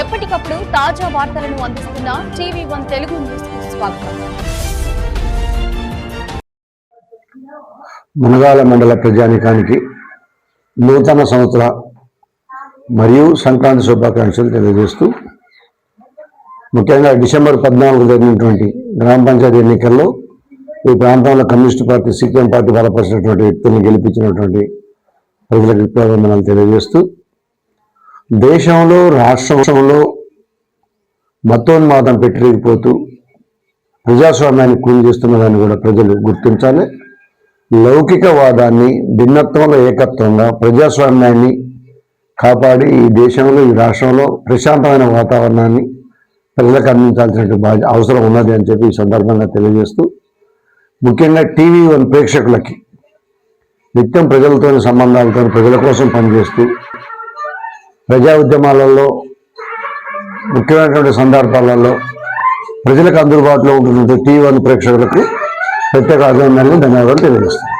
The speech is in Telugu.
ఎప్పటికప్పుడు తాజా వార్తలను అందిస్తున్న టీవీ వన్ తెలుగు న్యూస్ స్వాగతం. మునగాల మండల ప్రజానికానికి నూతన సంవత్సర మరియు సంక్రాంతి శుభాకాంక్షలు తెలియజేస్తూ ముఖ్యంగా డిసెంబర్ పద్నాలుగు జరిగినటువంటి గ్రామ పంచాయతీ ఎన్నికల్లో ఈ ప్రాంతంలో కమ్యూనిస్ట్ పార్టీ సిపిఎం పార్టీ బలపరిచినటువంటి వ్యక్తులను గెలిపించినటువంటి ప్రజలకు విప్లవందనాలు తెలియజేస్తూ దేశంలో రాష్ట్రంలో మతోన్మాదం పెట్టిరిగిపోతూ ప్రజాస్వామ్యాన్ని కూలి చేస్తున్న దాన్ని కూడా ప్రజలు గుర్తించాలి. లౌకికవాదాన్ని భిన్నత్వంలో ఏకత్వంగా ప్రజాస్వామ్యాన్ని కాపాడి ఈ దేశంలో ఈ రాష్ట్రంలో ప్రశాంతమైన వాతావరణాన్ని ప్రజలకు అందించాల్సిన బాధ్య అవసరం ఉన్నది అని చెప్పి ఈ సందర్భంగా తెలియజేస్తూ ముఖ్యంగా టీవీ వన్ ప్రేక్షకులకి నిత్యం ప్రజలతోని సంబంధాలతో ప్రజల కోసం పనిచేస్తూ ప్రజా ఉద్యమాలలో ముఖ్యమైనటువంటి సందర్భాలలో ప్రజలకు అందుబాటులో ఉంటున్నటువంటి టీవీ వన్ ప్రేక్షకులకు ప్రత్యేక అభినందనలు ధన్యవాదాలు తెలియజేస్తాను